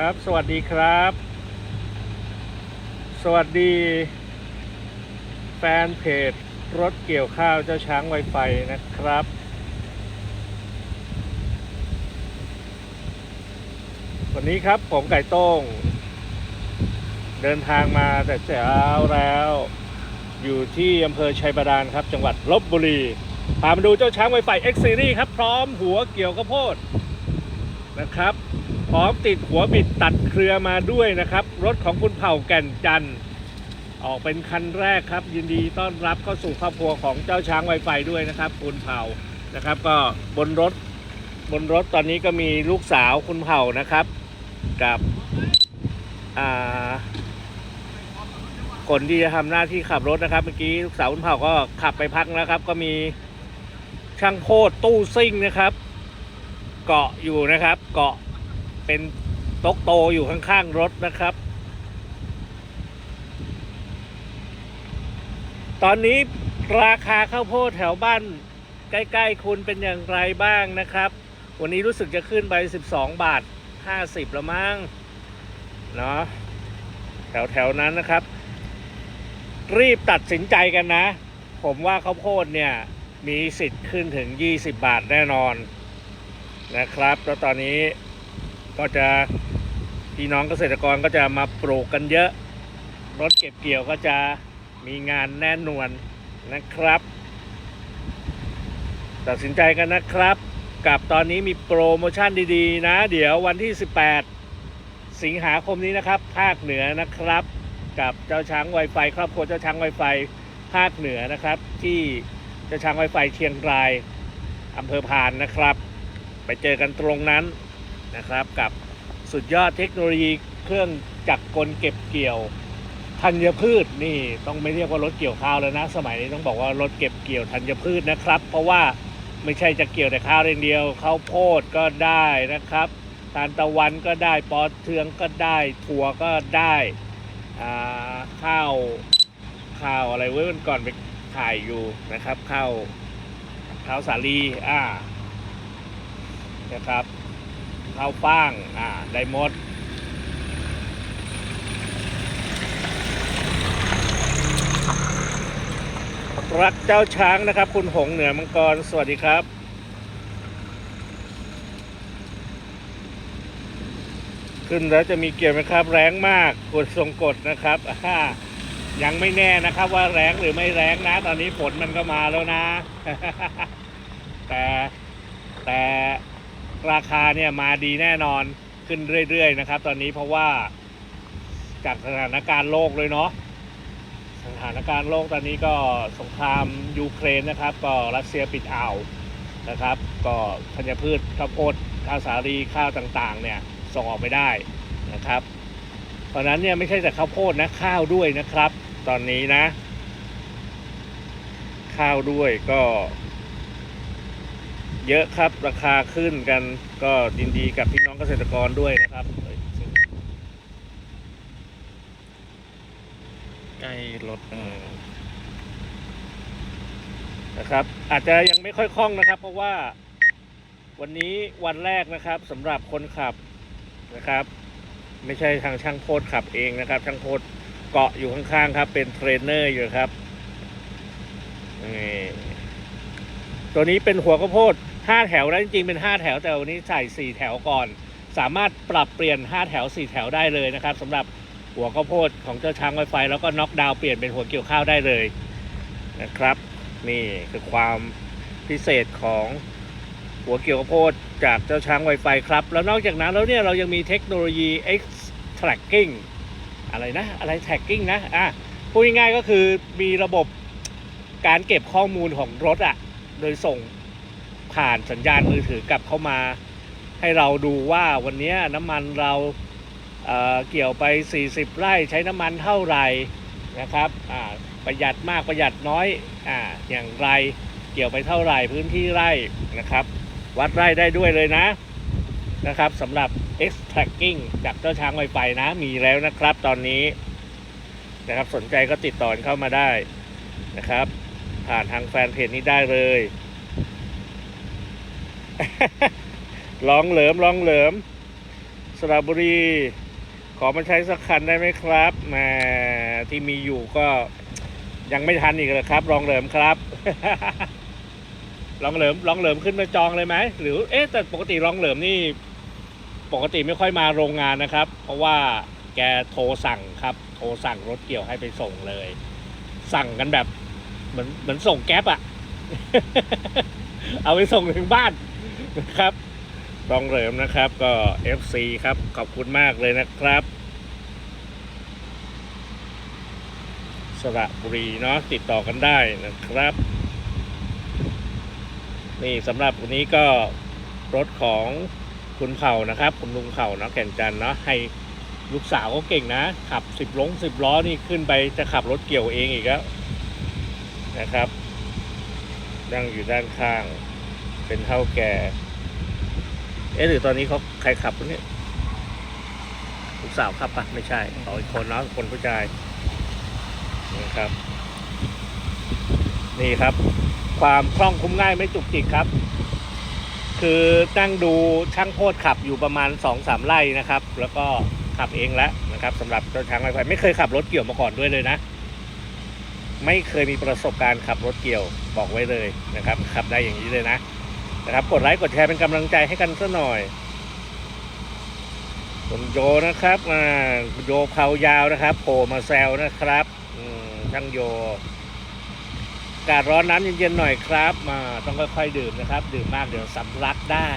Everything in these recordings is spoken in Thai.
ครับ สวัสดีครับ สวัสดี แฟนเพจรถเกี่ยวข้าวเจ้าช้างไวไฟนะครับ วันนี้ครับผมไก่ต้ง เดินทางมาแต่เช้าแล้ว อยู่ที่อำเภอชัยบาดาลครับ จังหวัดลบบุรีพามาดูเจ้าช้างไวไฟ X Series ครับ พร้อมหัวเกี่ยวข้าวโพดนะครับ ร้อมติดหัวบิดตัดเครือมาด้วยนะครับ รถของคุณเผ่าแก่นจันทร์ออกเป็นคันแรกครับ ยินดีต้อนรับเข้าสู่ครอบครัวของเจ้าช้างไวไฟด้วยนะครับ คุณเผ่านะครับ ก็บนรถบนรถตอนนี้ก็มีลูกสาวคุณเผ่านะครับ กับคนที่จะทำหน้าที่ขับรถนะครับ เมื่อกี้ลูกสาวคุณเผ่าก็ขับไปพักแล้วครับ ก็มีช่างโคตรตู้ซิ่งนะครับ เกาะอยู่นะครับ เกาะ เป็นโต๊ะโตอยู่ข้างๆรถนะครับ ตอนนี้ราคาข้าวโพดแถวบ้าน ใกล้ๆคุณเป็นอย่างไรบ้างนะครับ วันนี้รู้สึกจะขึ้นไป12 บาท 50ล้วมั้งเนาะแถวๆนั้นนะครับ รีบตัดสินใจกันนะ ผมว่าข้าวโพดเนี่ยมีสิทธิ์ขึ้นถึง 20 บาทแน่นอนนะครับ แล้วตอนนี้ ก็จะพี่น้องเกษตรกรก็จะมาปลูกกันเยอะ รถเก็บเกี่ยวก็จะมีงานแน่นวนนะครับ ตัดสินใจกันนะครับ กับตอนนี้มีโปรโมชั่นดีๆ นะ เดี๋ยววันที่ 18 สิงหาคมนี้นะครับ ภาคเหนือนะครับ กับเจ้าช้างไวไฟครอบครัวเจ้าช้างไวไฟภาคเหนือนะครับ ที่เจ้าช้างไวไฟเชียงรายอำเภอพานนะครับ ไปเจอกันตรงนั้น นะครับ กับสุดยอดเทคโนโลยีเครื่องจักรกลเก็บเกี่ยวธัญพืชนี่ต้องไม่เรียกว่ารถเกี่ยวข้าวแล้วนะ สมัยนี้ต้องบอกว่ารถเก็บเกี่ยวธัญพืชนะครับ เพราะว่าไม่ใช่จะเกี่ยวแต่ข้าวอย่างเดียวข้าวโพดก็ได้นะครับทานตะวันก็ได้ปอเทืองก็ได้ถั่วก็ได้ข้าวข้าวอะไรเว้ยมันก่อนไปถ่ายอยู่นะครับข้าวข้าวสาลีอ่านะครับ ข้าวฟ่างอ่าได้หมดรักเจ้าช้างนะครับ คุณหงเหนือมังกร สวัสดีครับ ขึ้นแล้วจะมีเกี่ยวไหมครับ แรงมากกดทรงกดนะครับอ่ายังไม่แน่นะครับว่าแรงหรือไม่แรงนะ ตอนนี้ฝนมันก็มาแล้วนะ แต่แต่ ราคาเนี่ยมาดีแน่นอนขึ้นเรื่อยๆนะครับ ตอนนี้เพราะว่าจากสถานการณ์โลกเลยเนาะสถานการณ์โลกตอนนี้ก็สงครามยูเครนนะครับ ก็รัสเซียปิดอ่าวนะครับ ก็ธัญพืชข้าวโพดข้าวสาลีข้าวต่างๆ เนี่ยส่งออกไม่ได้นะครับ เพราะฉะนั้นเนี่ยไม่ใช่แต่ข้าวโพดนะข้าวด้วยนะครับ ตอนนี้นะ ข้าวด้วยก็ เยอะครับราคาขึ้นกันก็ยินดีกับพี่น้องเกษตรกรด้วยนะครับใกล้รถนะครับ อาจจะยังไม่ค่อยคล่องนะครับ เพราะว่าวันนี้วันแรกนะครับสำหรับคนขับนะครับ ไม่ใช่ทางช่างโพดขับเองนะครับ ช่างโพดเกาะอยู่ข้างๆครับ เป็นเทรนเนอร์อยู่ครับตัวนี้เป็นหัวข้าวโพด ห้าแถวนะจริงๆเป็นห้าแถวแต่วันนี้ใส่สี่แถวก่อน สามารถปรับเปลี่ยนห้าแถวสี่แถวได้เลยนะครับสำหรับหัวข้าวโพดของเจ้าช้างไวไฟแล้วก็น็อกดาวน์เปลี่ยนเป็นหัวเกี่ยวข้าวได้เลยนะครับ นี่คือความพิเศษของหัวเกี่ยวข้าวโพดจากเจ้าช้างไวไฟครับ แล้วนอกจากนั้นแล้วเนี่ยเรายังมีเทคโนโลยี X tracking อะไรนะอะไร tracking นะอะพูดง่ายๆก็คือมีระบบการเก็บข้อมูลของรถอะ โดยส่ง ผ่านสัญญาณมือถือกลับเข้ามา ให้เราดูว่าวันนี้น้ำมันเราเเกี่ยวไป 40 ไร่ใช้น้ำมันเท่าไหร่นะครับประหยัดมากประหยัดน้อยอ่าอย่างไรเกี่ยวไปเท่าไหร่พื้นที่ไร่นะครับวัดไร่ได้ด้วยเลยนะนะครับสำหรับ X tracking จากเจ้าช้างไวไฟนะมีแล้วนะครับตอนนี้นะครับสนใจก็ติดต่อเข้ามาได้นะครับ ผ่านทางแฟนเพจนี้ได้เลย ลองเหลิมลองเหลิม สระบุรี ขอมาใช้สักคันได้ไหมครับแหมที่มีอยู่ก็ยังไม่ทันอีกเลยครับรองเหลิมครับรองเหลิมรองเหลิมขึ้นมาจองเลยไหมหรือเอ๊ะแต่ปกติรองเหลิมนี่ ปกติไม่ค่อยมาโรงงานนะครับ เพราะว่าแกโทรสั่งครับ โทรสั่งรถเกี่ยวให้ไปส่งเลย สั่งกันแบบ เหมือนเหมือนส่งแก๊ปอะเอาไปส่งถึงบ้าน นะครับรองเหลิมนะครับก็ FC ครับขอบคุณมากเลยนะครับ สระบุรีเนาะติดต่อกันได้นะครับ นี่สำหรับวันนี้ก็รถของคุณเผ่านะครับ คุณลุงเผ่าเนาะแก่นจันเนาะให้ลูกสาวก็เก่งนะ ขับสิบล้งสิบล้อนี่ขึ้นไปจะขับรถเกี่ยวเองอีกแล้วนะครับนั่งอยู่ด้านข้าง เป็นเท่าแก่ เอ๊ะหรือตอนนี้เขาใครขับวะเนี่ยลูกสาวขับปะไม่ใช่ขออีกคนเนาะคนผู้ชายนะครับ นี่ครับ ความคล่องคุ้มง่ายไม่จุกจิกครับ คือนั่งดูช่างโพดขับอยู่ประมาณสองสามไร่นะครับ แล้วก็ขับเองแล้วนะครับสำหรับเจ้าช้างไฟไฟไม่เคยขับรถเกี่ยวมาก่อนด้วยเลยนะไม่เคยมีประสบการณ์ขับรถเกี่ยวบอกไว้เลยนะครับ ขับได้อย่างนี้เลยนะ นะครับ กดไลค์กดแชร์เป็นกำลังใจให้กันสักหน่อยคุณโยนะครับอ่าโยเผายาวนะครับโผล่มาแซวนะครับช่างโยอากาศร้อนน้ำเย็นๆหน่อยครับ มาต้องค่อยๆดื่มนะครับ ดื่มมากเดี๋ยวสำลักได้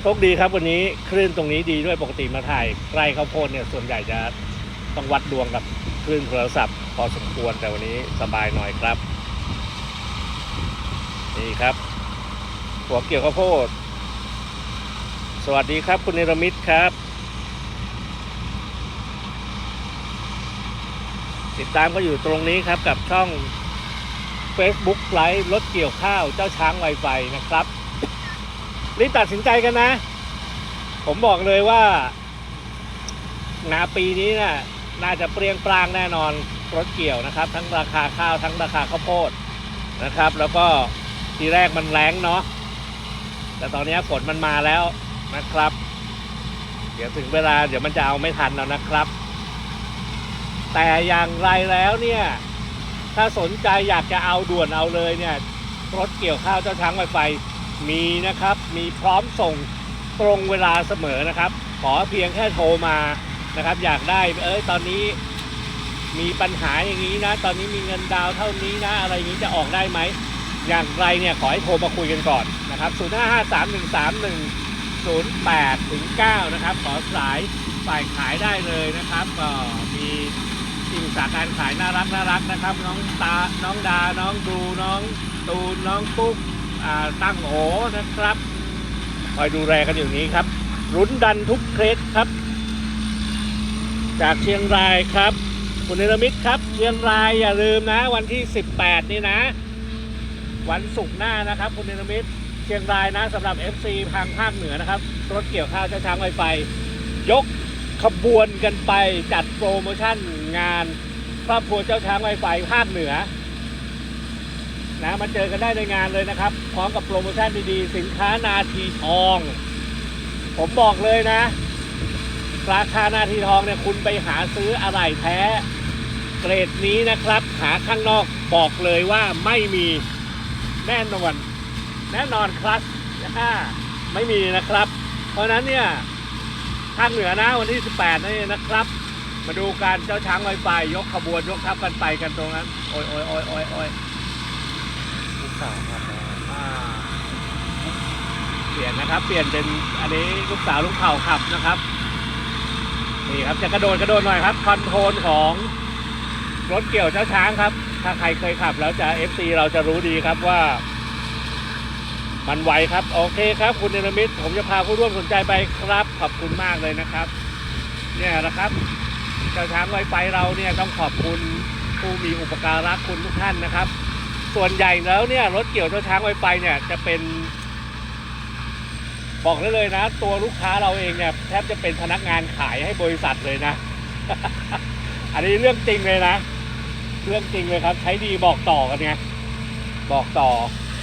โชคดีครับวันนี้คลื่นตรงนี้ดีด้วยปกติมาถ่ายใกล้ข้าวโพดเนี่ยส่วนใหญ่จะต้องวัดดวงกับ คลื่นโทรศัพท์พอสมควรแต่วันนี้สบายหน่อยครับ นี่ครับ หัวเกี่ยวข้าวโพด สวัสดีครับคุณเนรมิตครับ ติดตามก็อยู่ตรงนี้ครับกับช่อง Facebook ไลฟ์รถเกี่ยวข้าวเจ้าช้างไวไฟนะครับรีบตัดสินใจกันนะ ผมบอกเลยว่านาปีนี้น่ะ น่าจะเปรี้ยงปร้างแน่นอนรถเกี่ยวนะครับ ทั้งราคาข้าวทั้งราคาข้าวโพดนะครับ แล้วก็ทีแรกมันแรงเนาะแต่ตอนนี้ฝนมันมาแล้วนะครับ เดี๋ยวถึงเวลาเดี๋ยวมันจะเอาไม่ทันแล้วนะครับ แต่อย่างไรแล้วเนี่ย ถ้าสนใจอยากจะเอาด่วนเอาเลยเนี่ย รถเกี่ยวข้าวเจ้าช้างไวไฟมีนะครับ มีพร้อมส่งตรงเวลาเสมอนะครับ ขอเพียงแค่โทรมา นะครับ อยากได้เอ้ยตอนนี้มีปัญหาอย่างนี้นะ ตอนนี้มีเงินดาวเท่านี้นะ อะไรอย่างนี้จะออกได้ไหม อย่างไรเนี่ยขอให้โทรมาคุยกันก่อนนะครับ 0 5 5 3 1 3 1 0 8ถึง9นะครับ ขอสายฝ่ายขายได้เลยนะครับ ก็มีที่ปรึกษาการขายน่ารักน่ารักนะครับ น้องตา น้องดา น้องดูน้องตูนน้องปุ๊กตั้งโอนะครับ คอยดูแลกันอยู่นี้ครับรุนดันทุกเคสครับ จากเชียงรายครับ คุณเนรมิตครับ เชียงรายอย่าลืมนะ วันที่ 18 นี่นะ วันศุกร์หน้านะครับ คุณเนรมิตเชียงรายนะสำหรับ FC ทางภาคเหนือนะครับ รถเกี่ยวข้าวเจ้าช้างไวไฟ ยกขบวนกันไปจัดโปรโมชั่นงานครอบครัวเจ้าช้างไวไฟภาคเหนือนะมาเจอกันได้ในงานเลยนะครับ พร้อมกับโปรโมชั่นดีๆ สินค้านาทีทอง ผมบอกเลยนะ ราคานาทีทองเนี่ยคุณไปหาซื้ออะไรแท้ เกรดนี้นะครับ หาข้างนอกบอกเลยว่าไม่มีแน่นอนแน่นอนครับอ่าไม่มีนะครับ เพราะนั้นเนี่ยภาคเหนือนะวันที่ 18นี่นะครับ มาดูการเจ้าช้างไวไฟยกขบวนยกทัพกันไปกันตรงนั้น โอ้ยโอ้ยโอ้ยโอ้ยโอ้ยลูกสาวครับเปลี่ยนนะครับ เปลี่ยนเป็นอันนี้ลูกสาวลูกเข่าขับนะครับ นี่ครับจะกระโดดกระโดดหน่อยครับคอนโทรลของรถเกี่ยวเจ้าช้างครับ ถ้าใครเคยขับแล้วจะ FC เราจะรู้ดีครับว่า มันไวครับ โอเคครับ คุณเนรมิตผมจะพาผู้ร่วมสนใจไปครับ ขอบคุณมากเลยนะครับ เนี่ยนะครับเจ้าช้างไวไฟเราเนี่ยต้องขอบคุณผู้มีอุปการะคุณทุกท่านนะครับ ส่วนใหญ่แล้วเนี่ยรถเกี่ยวเจ้าช้างไวไฟเนี่ยจะเป็น บอกได้เลยนะ ตัวลูกค้าเราเองเนี่ยแทบจะเป็นพนักงานขายให้บริษัทเลยนะ อันนี้เรื่องจริงเลยนะ เรื่องจริงเลยครับใช้ดีบอกต่อกันไงบอกต่อ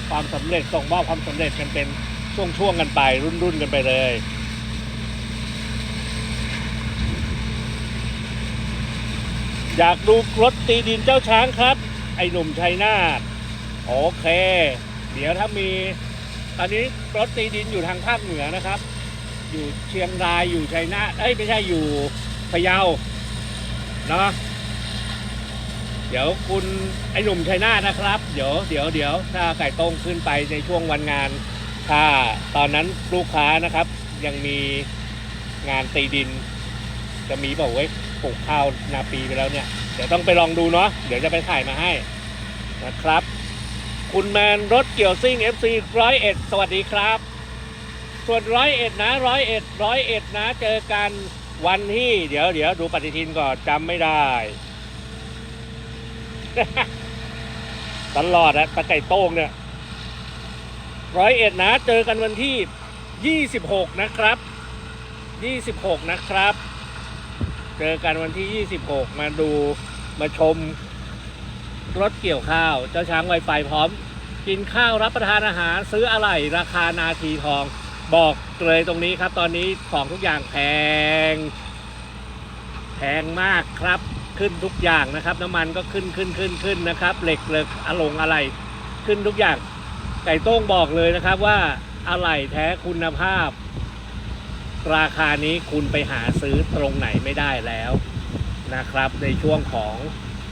ความสำเร็จส่งมอบความสำเร็จกันเป็นช่วงๆกันไป รุ่นๆกันไปเลยอยากดูรถตีดินเจ้าช้างครับ ไอหนุ่มชัยนาทโอเค เดี๋ยวถ้ามี ตอนนี้รถตีดินอยู่ทางภาคเหนือนะครับ อยู่เชียงรายอยู่ชัยนาทเอ้ยไม่ใช่อยู่พะเยาเนาะเดี๋ยวคุณไอหนุ่มชัยนาทนะครับ เดี๋ยวเดี๋ยวเดี๋ยวถ้าไก่ต้งขึ้นไปในช่วงวันงาน ถ้าตอนนั้นลูกค้านะครับ ยังมีงานตีดิน จะมีบอกว้ยปลูกข้าวนาปีไปแล้วเนี่ย เดี๋ยวต้องไปลองดูเนาะเดี๋ยวจะไปถ่ายมาให้นะครับ คุณแมนรถเกี่ยวซิ่ง FC ร้อยเอ็ดสวัสดีครับ ส่วนร้อยเอ็ดนะร้อยเอ็ดร้อยเอ็ดนะเจอกันวันที่เดี๋ยวเดี๋ยวดูปฏิทินก่อนจำไม่ได้ ตลอดอะตะไก่โต้งเนี่ยร้อยเอ็ดนะ เจอกันวันที่ 26 นะครับ 26 นะครับ เจอกันวันที่ 26 มาดูมาชม รถเกี่ยวข้าว เจ้าช้างไวไฟพร้อม กินข้าวรับประทานอาหารซื้ออะไรราคานาทีทอง บอกเลยตรงนี้ครับ ตอนนี้ของทุกอย่างแพง แพงมากครับขึ้นทุกอย่างนะครับ น้ำมันก็ขึ้นขึ้นขึ้นขึ้นนะครับ เหล็กเหล็กอะลงอะไร ขึ้นทุกอย่าง ไก่โต้งบอกเลยนะครับว่าอะไหล่แท้คุณภาพ ราคานี้คุณไปหาซื้อตรงไหนไม่ได้แล้วนะครับ ในช่วงของ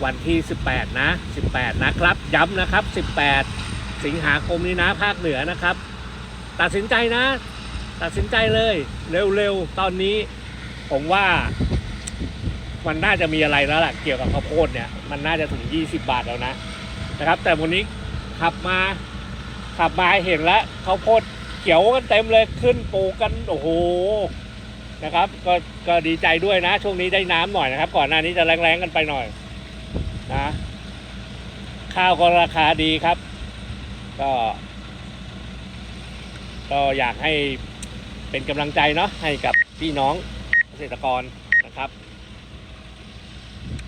วันที่ 18 นะ 18 นะครับ ย้ำนะครับ 18 สิงหาคมนี้นะภาคเหนือนะครับ ตัดสินใจนะ ตัดสินใจเลยเร็วๆ ตอนนี้ผมว่ามันน่าจะมีอะไรแล้วล่ะเกี่ยวกับข้าวโพดเนี่ยมันน่าจะถึง 20 บาทแล้วนะนะครับ แต่วันนี้ขับมาขับมาเห็นแล้วข้าวโพดเขียวกันเต็มเลยขึ้นปลูกกันโอ้โหนะครับก็ก็ดีใจด้วยนะ ช่วงนี้ได้น้ำหน่อยนะครับ ก่อนหน้านี้จะแรงๆกันไปหน่อย นะ ข้าวก็ราคาดีครับ ก็ ก็อยากให้เป็นกำลังใจเนาะให้กับพี่น้องเกษตรกรนะครับ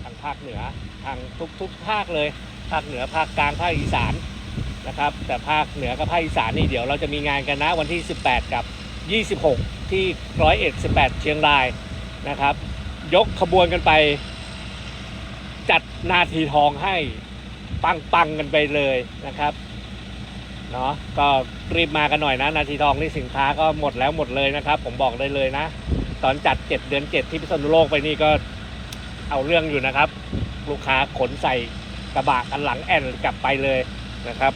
ทางภาคเหนือทางทุกทุกภาคเลย ภาคเหนือภาคกลางภาคอีสานนะครับ แต่ภาคเหนือกับภาคอีสานนี่เดี๋ยวเราจะมีงานกันนะวันที่ 18 กับ 26 ที่ร้อยเอ็ดสิบแปดเชียงรายนะครับ ยกขบวนกันไป จัดนาทีทองให้ปังๆกันไปเลยนะครับเนาะก็รีบมากันหน่อยนะ นาทีทองนี่สินค้าก็หมดแล้วหมดเลยนะครับ ผมบอกได้เลยนะ ตอนจัด7เดือน7ที่พิษณุโลกไปนี่ก็เอาเรื่องอยู่นะครับ ลูกค้าขนใส่กระบะกันหลังแอนกลับไปเลยนะครับ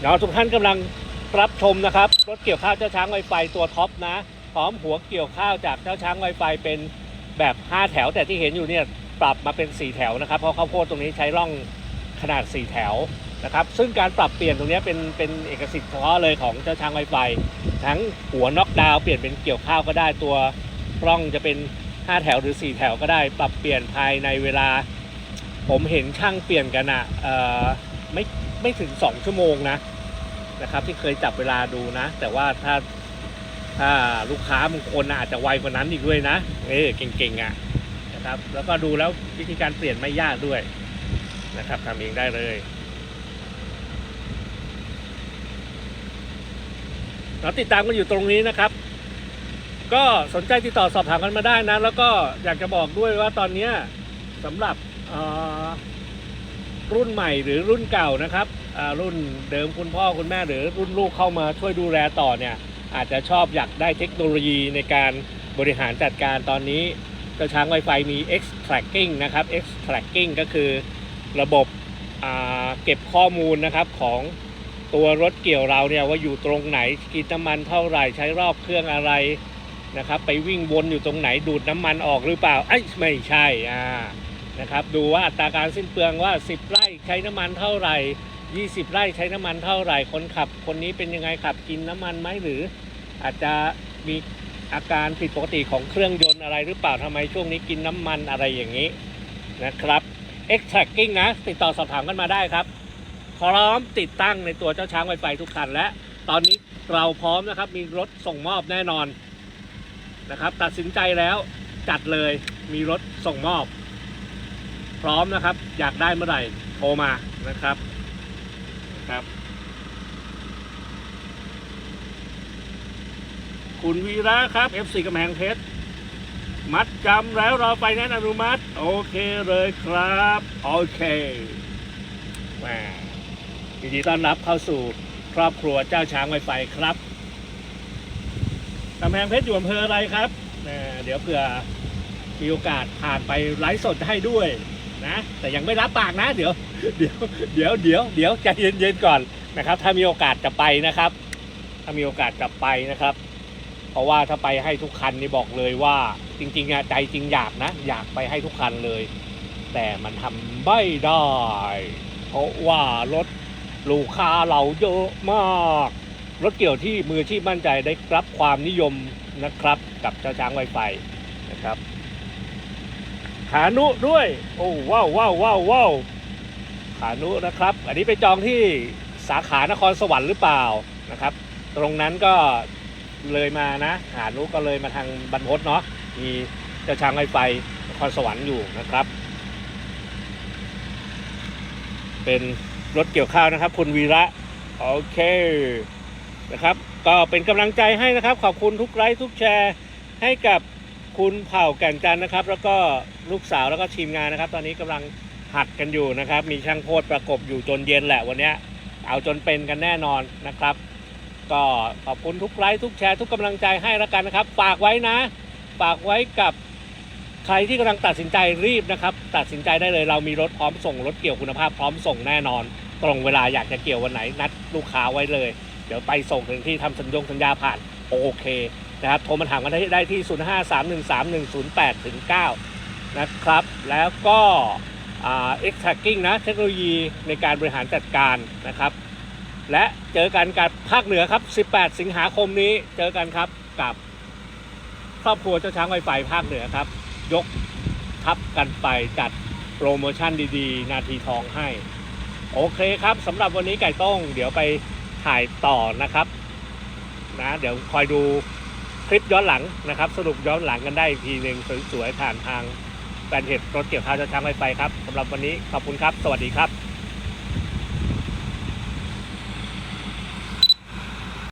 เนาะทุกท่านกำลังรับชมนะครับ รถเกี่ยวข้าวเจ้าช้างไวไฟตัวท็อปนะ พร้อมหัวเกี่ยวข้าวจากเจ้าช้างไวไฟเป็นแบบ 5 แถว แต่ที่เห็นอยู่เนี่ยปรับมาเป็น 4 แถวนะครับ เพราะข้าวโพดตรงนี้ใช้ร่องขนาด 4 แถวนะครับ ซึ่งการปรับเปลี่ยนตรงนี้เป็นเป็นเอกสิทธิ์เฉพาะเลยของเจ้าช้างไวไฟทั้งหัวน็อกดาวเปลี่ยนเป็นเกี่ยวข้าวก็ได้ตัวร่องจะเป็น 5 แถวหรือ 4 แถวก็ได้ ปรับเปลี่ยนภายในเวลา ผมเห็นช่างเปลี่ยนกันอะเอ่อไม่ไม่ถึง 2 ชั่วโมงนะนะครับที่เคยจับเวลาดูนะ แต่ว่าถ้า ลูกค้าบางคนอาจจะไวกว่านั้นอีกด้วยนะเออเก่งๆอะนะครับ แล้วก็ดูแล้ววิธีการเปลี่ยนไม่ยากด้วยนะครับทำเองได้เลยเราติดตามกันอยู่ตรงนี้นะครับ ก็สนใจติดต่อสอบถามกันมาได้นะ แล้วก็อยากจะบอกด้วยว่าตอนนี้สำหรับรุ่นใหม่หรือรุ่นเก่านะครับรุ่นเดิมคุณพ่อคุณแม่หรือรุ่นลูกเข้ามาช่วยดูแลต่อเนี่ย อาจจะชอบอยากได้เทคโนโลยีในการบริหารจัดการตอนนี้เจ้าช้าง Wi-Fi มี X tracking นะครับ X tracking ก็คือระบบเก็บข้อมูลนะครับของตัวรถเกี่ยวเราเนี่ยว่าอยู่ตรงไหนกินน้ำมันเท่าไหร่ใช้รอบเครื่องอะไรนะครับ ไปวิ่งวนอยู่ตรงไหนดูดน้ำมันออกหรือเปล่าไอ้ไม่ใช่อ่านะครับ ดูว่าอัตราการสิ้นเปลืองว่า 10 ไร่ใช้น้ำมันเท่าไหร่ 20 ไร่ใช้น้ำมันเท่าไหร่คนขับ คนนี้เป็นยังไงขับกินน้ำมันไหมหรือ อาจจะมีอาการผิดปกติของเครื่องยนต์อะไรหรือเปล่าทำไมช่วงนี้กินน้ำมันอะไรอย่างนี้นะครับ X tracking นะ ติดต่อสอบถามกันมาได้ครับ พร้อมติดตั้งในตัวเจ้าช้างไวไฟทุกคันและ ตอนนี้เราพร้อมนะครับ มีรถส่งมอบแน่นอนนะครับ ตัดสินใจแล้วจัดเลยมีรถส่งมอบ พร้อมนะครับ อยากได้เมื่อไหร่โทรมานะครับ ครับ คุณวีระครับ F4 กำแพงเพชร มัดจำแล้วรอไฟแนนอนุมัติ โอเคเลยครับ โอเคแหมยินดีต้อนรับเข้าสู่ครอบครัวเจ้าช้างไวไฟครับกำแพงเพชรอยู่อำเภออะไรครับ เดี๋ยวเผื่อมีโอกาสผ่านไปไลฟ์สดให้ด้วยนะ แต่ยังไม่รับปากนะ เดี๋ยว เดี๋ยวเดี๋ยวเดี๋ยวเดี๋ยวใจเย็นๆก่อนนะครับ ถ้ามีโอกาสจะไปนะครับ ถ้ามีโอกาสจะไปนะครับ เพราะว่าถ้าไปให้ทุกคันนี่บอกเลยว่า จริงๆอะใจจริงอยากนะ อยากไปให้ทุกคันเลย แต่มันทำไม่ได้ เพราะว่ารถลูกค้าเราเยอะมากรถเกี่ยวที่มืออาชีพมั่นใจได้รับความนิยมนะครับ กับเจ้าช้างไวไฟนะครับขานุด้วย โอ้ว้าวว้าวว้าวว้าว ขานุนะครับ อันนี้ไปจองที่สาขานครสวรรค์หรือเปล่านะครับ ตรงนั้นก็เลยมานะหานุก็เลยมาทางบรรพตเนาะมีเจ้าช้างไฟไฟนครสวรรค์อยู่นะครับ เป็นรถเกี่ยวข้าวนะครับ คุณวีระโอเคนะครับ ก็เป็นกำลังใจให้นะครับ ขอบคุณทุกไลค์ทุกแชร์ให้กับคุณเผ่าแก่นจันนะครับ แล้วก็ลูกสาวแล้วก็ทีมงานนะครับ ตอนนี้กำลัง หัดกันอยู่นะครับ มีช่างโพดประกบอยู่จนเย็นแหละวันนี้เอาจนเป็นกันแน่นอนนะครับ ก็ขอบคุณทุกไลค์ทุกแชร์ทุกกำลังใจให้ล้วกันนะครับฝากไว้นะฝากไว้กับใครที่กำลังตัดสินใจรีบนะครับ ตัดสินใจได้เลยเรามีรถพร้อมส่งรถเกี่ยวคุณภาพพร้อมส่งแน่นอน ตรงเวลาอยากจะเกี่ยววันไหนนัดลูกค้าไว้เลย เดี๋ยวไปส่งถึงที่ทำสัญญงสัญญาผ่านโอเคนะครับโทรมาถามกันได้ได้ที่ 0 5 3 1 3 1 0 8ถึง9นะครับ แล้วก็ อ่า X tracking นะเทคโนโลยีในการบริหารจัดการนะครับ และเจอกันกับภาคเหนือครับ 18 สิงหาคมนี้เจอกันครับกับครอบครัวเจ้าช้างไวไฟภาคเหนือครับ ยกทับกันไปจัดโปรโมชั่นดีๆ นาทีทองให้ โอเคครับสำหรับวันนี้ไก่ต้อง เดี๋ยวไปถ่ายต่อนะครับนะเดี๋ยวคอยดูคลิปย้อนหลังนะครับ สรุปย้อนหลังกันได้อีกทีหนึ่งสวยๆผ่านทาง แฟนเพจรถเกี่ยวข้าวจะช้างไวไฟครับสำหรับวันนี้ขอบคุณครับ สวัสดีครับ